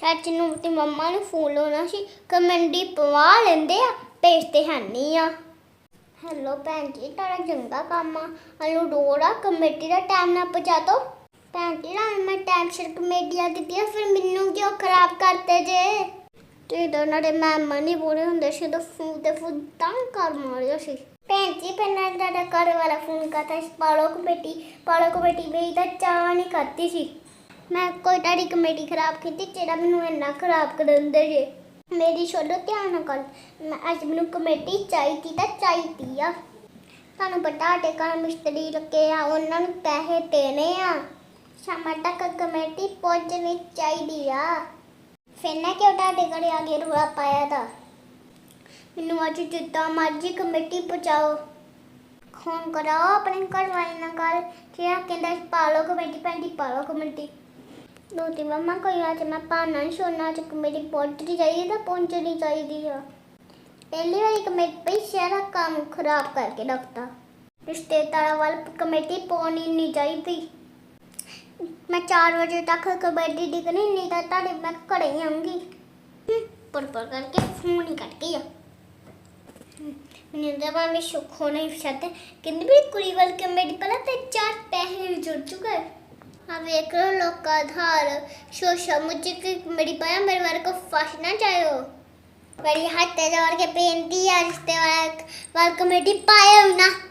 ਚਾਚੀ ਨੂੰ ਤੇ ਮੰਮਾ ਨੂੰ ਫੋਨ ਲਾਉਣਾ ਸੀ ਕਮੈਂਡੀ ਪਵਾ ਲੈਂਦੇ ਆ ਭੇਜਦੇ ਹੈ ਨਹੀਂ ਆ। ਹੈਲੋ ਭੈਣ ਜੀ, ਤੁਹਾਡਾ ਚੰਗਾ ਕੰਮ ਆ। ਹਲੋ ਡੋਰਾ ਕਮੇਟੀ ਦਾ ਟਾਈਮ ਨਾ ਪਹੁੰਚਾ ਦੋ ਭੈਣ ਜੀ ਨਾ ਮੈਂ ਟਾਈਮ ਸਿਰ ਕਮੇਟੀਆਂ ਦਿੱਤੀਆਂ ਫਿਰ ਮੈਨੂੰ ਕਿਉਂ ਖਰਾਬ ਕਰਤੇ ਜੇ? ਤੇ ਦੋਨਾਂ ਦੇ ਮੈਮ ਨਹੀਂ ਬੋਲੇ ਹੁੰਦੇ ਸੀ ਤਾਂ ਫੋਨ ਤੇ ਫੋਨ ਤੰਗ ਕਰ ਮਾਰਿਆ ਸੀ। ਭੈਣ ਜੀ, ਪਹਿਲਾਂ ਤੁਹਾਡਾ ਘਰ ਵਾਲਾ ਫੋਨ ਕਰਤਾ ਸੀ, ਪਾਲੋ ਕਮੇਟੀ ਪਾਲੋ ਕਮੇਟੀ ਵੀ ਤਾਂ ਚਾਹ ਨਹੀਂ ਕਰਤੀ ਸੀ। ਮੈਂ ਕੋਈ ਤੁਹਾਡੀ ਕਮੇਟੀ ਖਰਾਬ ਕੀਤੀ ਜਿਹੜਾ ਮੈਨੂੰ ਇੰਨਾ ਖਰਾਬ ਕਰ ਦਿੰਦੇ ਜੇ। ਮੇਰੀ ਛੋੜੋ ਧਿਆਨ ਨਾਲ। ਗੱਲ ਮੈਂ ਅੱਜ ਮੈਨੂੰ ਕਮੇਟੀ ਚਾਹੀਦੀ ਤਾਂ ਚਾਹੀਦੀ ਆ। ਤੁਹਾਨੂੰ ਪਤਾ ਟੇਕਾ ਮਿਸਤਰੀ ਲੱਗੇ ਆ, ਉਹਨਾਂ ਨੂੰ ਪੈਸੇ ਦੇਣੇ ਆ। ਸ਼ਾਮਾਂ ਤੱਕ ਕਮੇਟੀ ਪਹੁੰਚਣੀ ਚਾਹੀਦੀ ਆ। ਫਿਰ ਨਾ ਕਿਉਂ ਤੁਹਾਡੇ ਘਰ ਆ ਕੇ ਰੋਲਾ ਪਾਇਆ ਦਾ? ਮੈਨੂੰ ਅੱਜ ਜਿੱਦਾਂ ਮਰਜ਼ੀ ਕਮੇਟੀ ਪਹੁੰਚਾਓ। ਫੋਨ ਕਰਾਓ ਆਪਣੇ ਘਰ ਵਾਲੇ ਨਾਲ ਗੱਲ। ਕਿ ਆ ਕਹਿੰਦਾ ਪਾਲੋ ਕਮੇਟੀ ਪੈਂਦੀ ਪਾਲੋ ਕਮੇਟੀ। ਦੋਤੀ ਮੰਮਾ ਕੋਈ ਅੱਜ ਮੈਂ ਪਾਣਾ ਨਹੀਂ ਸੋਨਾ ਚ ਕਮੇਟੀ ਪਹੁੰਚਣੀ ਚਾਹੀਦੀ ਤਾਂ ਪਹੁੰਚਣੀ ਚਾਹੀਦੀ ਆ। ਪਹਿਲੀ ਵਾਰੀ ਕਮੇਟੀ ਪਈ ਸਾਰਾ ਕੰਮ ਖਰਾਬ ਕਰਕੇ ਰੱਖਤਾ। ਰਿਸ਼ਤੇਦਾਰਾਂ ਵੱਲ ਕਮੇਟੀ ਪਾਉਣੀ ਨਹੀਂ ਚਾਹੀਦੀ ਮੈਂ 4 ਵਜੇ ਤੱਕ ਕਬੱਡੀ ਡਿੱਗਣੀ ਨਹੀਂ ਤਾਂ ਤੁਹਾਡੇ ਮੈਂ ਘਰੇ ਹੀ ਆਉਂਗੀ ਪਰ ਪਰ ਕਰਕੇ ਫੋਨ ਹੀ ਕੱਟ ਗਿਆ ਮੈਨੂੰ ਤਾਂ ਮੈਂ ਸੁੱਖ ਹੋਣਾ ਹੀ ਚਾਹਤੇ ਕਹਿੰਦੀ ਵੀ ਕੁੜੀ ਵੱਲ ਕਮੇਟੀ, ਪਹਿਲਾਂ ਤੇ ਚਾਰ ਪੈਸੇ ਜੁੜ ਚੁੱਕਾ ਆ ਵੇਖ ਲੋ ਲੋਕਾਂ ਧਾਰ ਸ਼ੋਸ਼ਾ ਮੁਝੇ ਕਿ ਮੇਰੀ ਪਾਇਆ, ਮੇਰੇ ਵਾਰ ਕੋ ਫਸ ਨਾ ਜਾਇਓ। ਬੜੀ ਹੱਥ ਤੇ ਜੋੜ ਕੇ ਬੇਨਤੀ ਆ, ਰਿਸ਼ਤੇ ਵਾਲਾ, ਵਾਲ ਕਮੇਟੀ ਪਾਇਓ ਨਾ।